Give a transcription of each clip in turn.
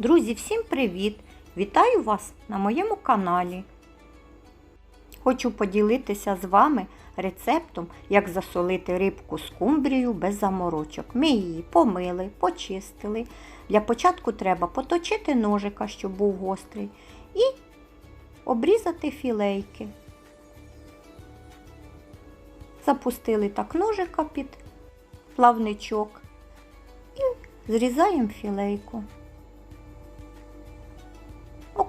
Друзі, всім привіт! Вітаю вас на моєму каналі. Хочу поділитися з вами рецептом, як засолити рибку скумбрію без заморочок. Ми її помили, почистили. Для початку треба поточити ножика, щоб був гострий, і обрізати філейки. Запустили так ножика під плавничок і зрізаємо філейку.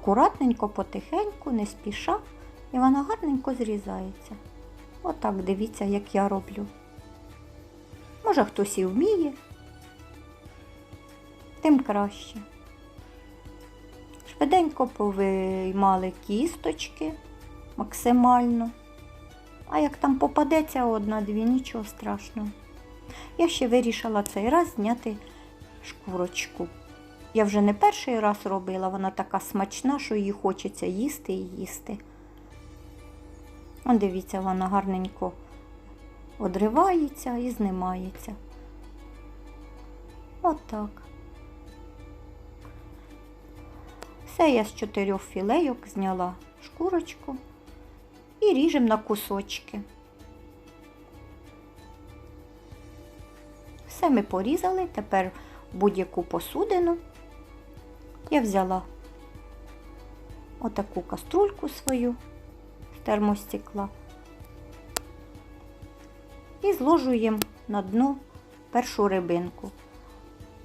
Акуратненько, потихеньку, не спіша, і вона гарненько зрізається. Отак дивіться, як я роблю. Може, хтось і вміє, тим краще. Швиденько повиймали кісточки максимально. А як там попадеться одна-дві, нічого страшного. Я ще вирішила цей раз зняти шкурочку. Я вже не перший раз робила, вона така смачна, що її хочеться їсти і їсти. Он дивіться, вона гарненько одривається і знімається. Отак. Все я з чотирьох філейок зняла шкурочку і ріжемо на кусочки. Все ми порізали, тепер будь-яку посудину я взяла отаку каструльку свою з термостекла і зложуємо на дно першу рибинку.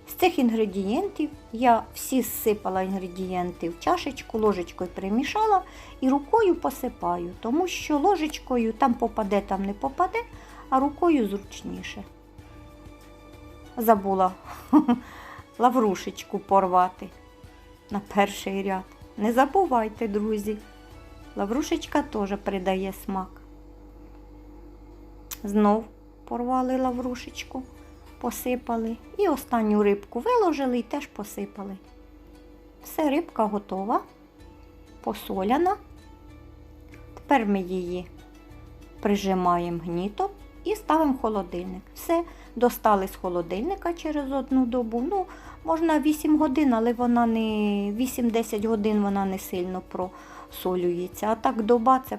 З цих інгредієнтів я всі зсипала інгредієнти в чашечку, ложечкою перемішала і рукою посипаю, тому що ложечкою там попаде, там не попаде, а рукою зручніше. Забула лаврушечку порвати на перший ряд. Не забувайте, друзі. Лаврушечка теж придає смак. Знов порвали лаврушечку, посипали. І останню рибку виложили і теж посипали. Все, рибка готова, посоляна. Тепер ми її прижимаємо гнітом і ставимо холодильник. Все, достали з холодильника через одну добу. Ну, можна 8 годин, але вона не 8-10 годин вона не сильно просолюється. А так доба це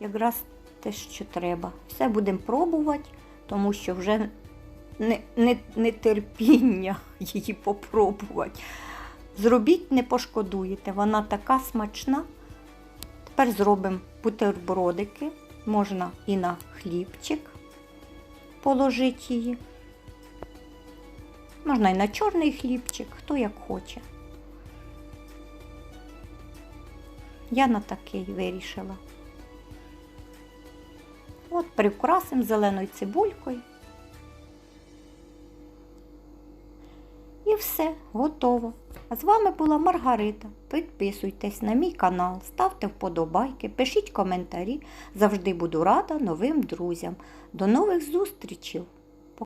якраз те, що треба. Все будемо пробувати, тому що вже не, не, не терпіння її попробувати. Зробіть, не пошкодуєте, вона така смачна. Тепер зробимо бутербродики, можна і на хлібчик положити її. Можна і на чорний хлібчик, хто як хоче. Я на такий вирішила. От прикрасимо зеленою цибулькою. Все, готово. З вами була Маргарита. Підписуйтесь на мій канал, ставте вподобайки, пишіть коментарі. Завжди буду рада новим друзям. До нових зустрічей!